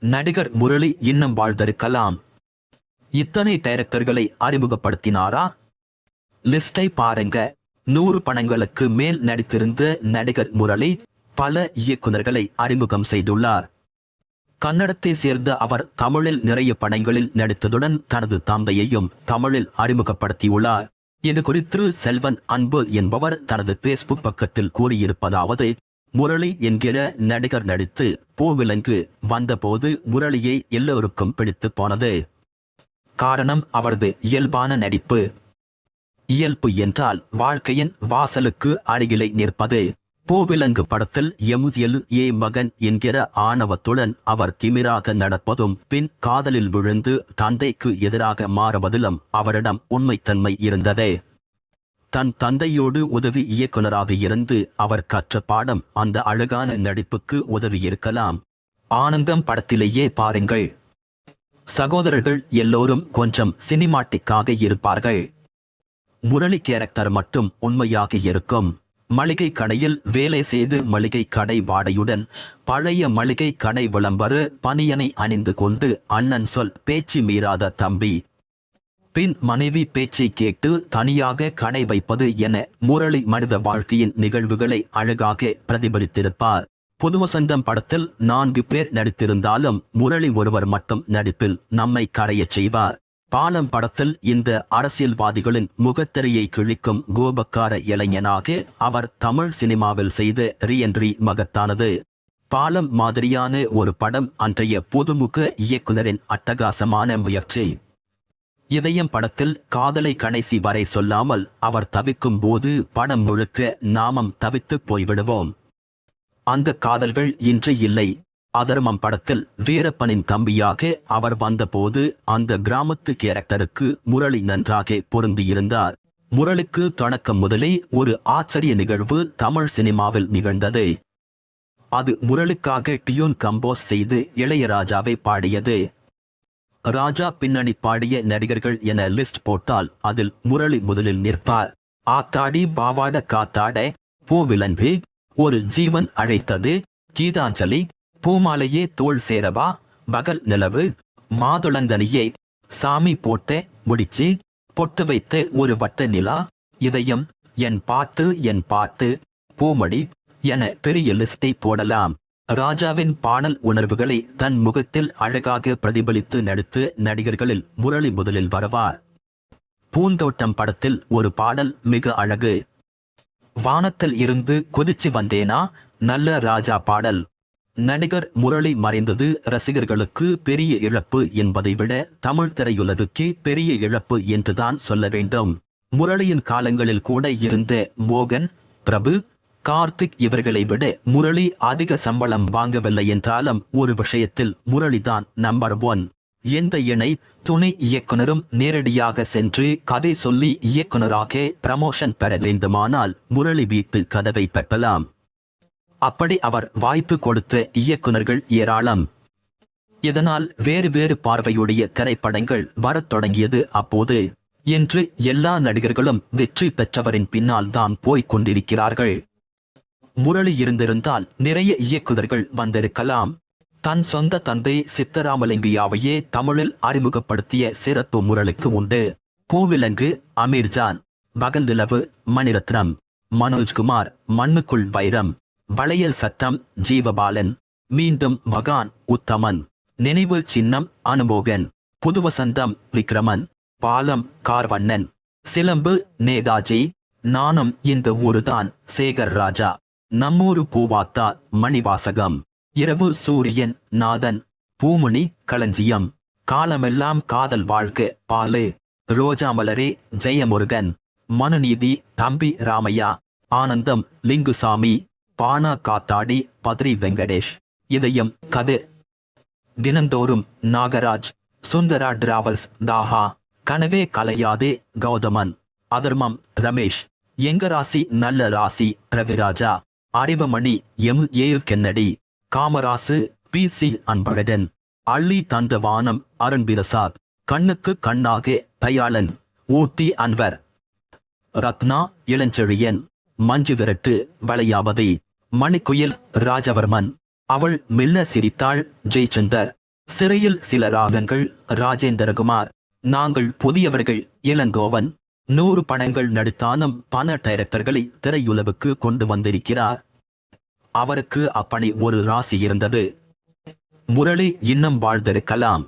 நடிகர் முரளி இன்னும் வாழ்ந்திருக்கலாம். இத்தனை டைரக்டர்களை அறிமுகப்படுத்தினாரா? லிஸ்டை பாருங்க. நூறு படங்களுக்கு மேல் நடித்திருந்த நடிகர் முரளி பல இயக்குனர்களை அறிமுகம் செய்துள்ளார். கன்னடத்தை சேர்ந்த அவர் தமிழில் நிறைய படங்களில் நடித்ததுடன் தனது தந்தையையும் தமிழில் அறிமுகப்படுத்தியுள்ளார். இது குறித்து செல்வன் அன்பு என்பவர் தனது பேஸ்புக் பக்கத்தில் கூறியிருப்பதாவது முரளி என்கிற நடிகர் நடித்து பூவிலங்கு வந்தபோது முரளியை எல்லோருக்கும் பிடித்து போனது. காரணம் அவரது இயல்பான நடிப்பு. இயல்பு என்றால் வாழ்க்கையின் வாசலுக்கு அருகிலை நிற்பது. பூவிலங்கு படத்தில் எம்ஜிஎல் ஏ மகன் என்கிற ஆணவத்துடன் அவர் திமிராக நடப்பதும் பின் காதலில் விழுந்து தந்தைக்கு எதிராக மாறுவதிலும் அவரிடம் உண்மைத்தன்மை இருந்தது. தன் தந்தையோடு உதவி இயக்குனராக இருந்து அவர் கற்ற பாடம் அந்த அழகான நடிப்புக்கு உதவியிருக்கலாம். ஆனந்தம் படத்திலேயே பாருங்கள். சகோதரர்கள் எல்லோரும் கொஞ்சம் சினிமாட்டிக்காக இருப்பார்கள். முரளி கேரக்டர் மட்டும் உண்மையாக இருக்கும். மளிகை கடையில் வேலை செய்து மளிகை கடை வாடையுடன் பழைய மளிகை கடை விளம்பர பனியனை அணிந்து கொண்டு அண்ணன் சொல் பேச்சு மீறாத தம்பி பின் மனைவி பேச்சை கேட்டு தனியாக கடை வைப்பது என முரளி மனித வாழ்க்கையின் நிகழ்வுகளை அழகாக பிரதிபலித்திருப்பார். புதுவசந்தம் படத்தில் நான்கு பேர் நடித்திருந்தாலும் முரளி ஒருவர் மட்டும் நடிப்பில் நம்மை கரையச் செய்வார். பாலம் படத்தில் இந்த அரசியல்வாதிகளின் முகத்திரையை கிழிக்கும் கோபக்கார இளைஞனாக அவர் தமிழ் சினிமாவில் செய்த ரீஎன்ட்ரி மகத்தானது. பாலம் மாதிரியான ஒரு படம் அன்றைய புதுமுக இயக்குனரின் அட்டகாசமான முயற்சி. இதயம் படத்தில் காதலை கடைசி வரை சொல்லாமல் அவர் தவிக்கும் போது படம் முழுக்க நாமம் தவித்து போய்விடுவோம். அந்த காதல்கள் இன்று இல்லை. அதர்மம் படத்தில் வீரப்பனின் தம்பியாக அவர் வந்தபோது அந்த கிராமத்து கேரக்டருக்கு முரளி நன்றாக பொருந்தியிருந்தார். முரளுக்கு தொடக்கம் முதலே ஒரு ஆச்சரிய நிகழ்வு தமிழ் சினிமாவில் நிகழ்ந்தது. அது முரளுக்காக டியூன் கம்போஸ் செய்து இளையராஜாவை பாடியது. ராஜா பின்னணி பாடிய நடிகர்கள் என லிஸ்ட் போட்டால் அதில் முரளி முதலில் நிற்பார். ஆத்தாடி பாவாட காத்தாட பூவிலன்பு ஒரு ஜீவன் அழைத்தது கீதாஞ்சலி பூமாலையே தோள் சேரவா பகல் நிலவு மாதுளந்தனியே சாமி போட்ட முடிச்சு பொட்டு வைத்த ஒரு வட்ட நிலா இதயம் என் பாத்து என் பாத்து பூமடி என பெரிய லிஸ்டை போடலாம். ராஜாவின் பாடல் உணர்வுகளை தன் முகத்தில் அழகாக பிரதிபலித்து நடித்து நடிகர்களில் முரளி முதலில் வருவார் பூந்தோட்டம் படத்தில் ஒரு பாடல் மிக அழகு. வானத்தில் இருந்து குதிச்சு வந்தேனா? நல்ல ராஜா பாடல். நடிகர் முரளி மறைந்தது ரசிகர்களுக்கு பெரிய இழப்பு என்பதை விட தமிழ் திரையுலகுக்கு பெரிய இழப்பு என்றுதான் சொல்ல வேண்டும். முரளியின் காலங்களில் கூட இருந்த மோகன் பிரபு கார்த்திக் இவர்களை விட முரளி அதிக சம்பளம் வாங்கவில்லை என்றாலும் ஒரு விஷயத்தில் முரளிதான் நம்பர் ஒன் எந்த இணை? துணை இயக்குனரும் நேரடியாக சென்று கதை சொல்லி இயக்குனராக ப்ரமோஷன் பெற வேண்டுமானால் முரளி வீட்டு கதவை பெற்றலாம் அப்படி அவர் வாய்ப்பு கொடுத்த இயக்குனர்கள் ஏராளம். இதனால் வேறு வேறு பார்வையுடைய திரைப்படங்கள் வரத் தொடங்கியது அப்போது. என்று எல்லா நடிகர்களும் வெற்றி பெற்றவரின் பின்னால் தான் போய்க் கொண்டிருக்கிறார்கள். முரளி இருந்திருந்தால் நிறைய இயக்குதர்கள் வந்திருக்கலாம். தன் சொந்த தந்தை சித்தராமலிங்கியாவையே தமிழில் அறிமுகப்படுத்திய சிறப்பு முரளுக்கு உண்டு. பூவிலங்கு அமீர்ஜான் பகல் நிலவு மணிரத்னம் மனோஜ்குமார் மண்ணுக்குள் வைரம் வளையல் சத்தம் ஜீவபாலன் மீண்டும் மகான் உத்தமன் நினைவு சின்னம் அனுபோகன் புதுவசந்தம் விக்ரமன் பாலம் கார்வண்ணன் சிலம்பு நேதாஜி நானும் இந்த ஊருதான் சேகர் ராஜா. நம்மூரு பூவாத்தா மணிவாசகம். இரவு சூரியன் நாதன் பூமணி களஞ்சியம். காலமெல்லாம் காதல் வாழ்க்கை பாலு. ரோஜா மலரே ஜெயமுருகன். மனுநீதி தம்பி ராமையா. ஆனந்தம் லிங்குசாமி. பானா காத்தாடி பத்ரி வெங்கடேஷ். இதயம் கது. தினந்தோறும் நாகராஜ். சுந்தரா டிராவல்ஸ் தாஹா. கனவே கலையாதே கௌதமன். அதர்மம் Ramesh. Enga Rasi Nalla Rasi Raviraja. Arivamani M A Kennedy. Kamarasu P C Anbazhagan. Alli Thantha Vaanam Arun Prasad கண்ணுக்கு கண்ணாக தயாளன் ஊத்தி அன்வர். ரத்னா இளஞ்செழியன். மஞ்சு விரட்டு வளையாவதி மணிக்குயில் ராஜவர்மன். அவள் மெல்ல சிரித்தாள் ஜெயச்சந்தர் சிறையில் சில ராகங்கள் ராஜேந்திரகுமார். நாங்கள் புதியவர்கள் இளங்கோவன். நூறு படங்கள் நடித்தாலும் பல டைரக்டர்களை திரையுலவுக்கு கொண்டு வந்திருக்கிறார். அவருக்கு அப்பணி ஒரு ராசி இருந்தது. முரளி இன்னும் வாழ்ந்திருக்கலாம்.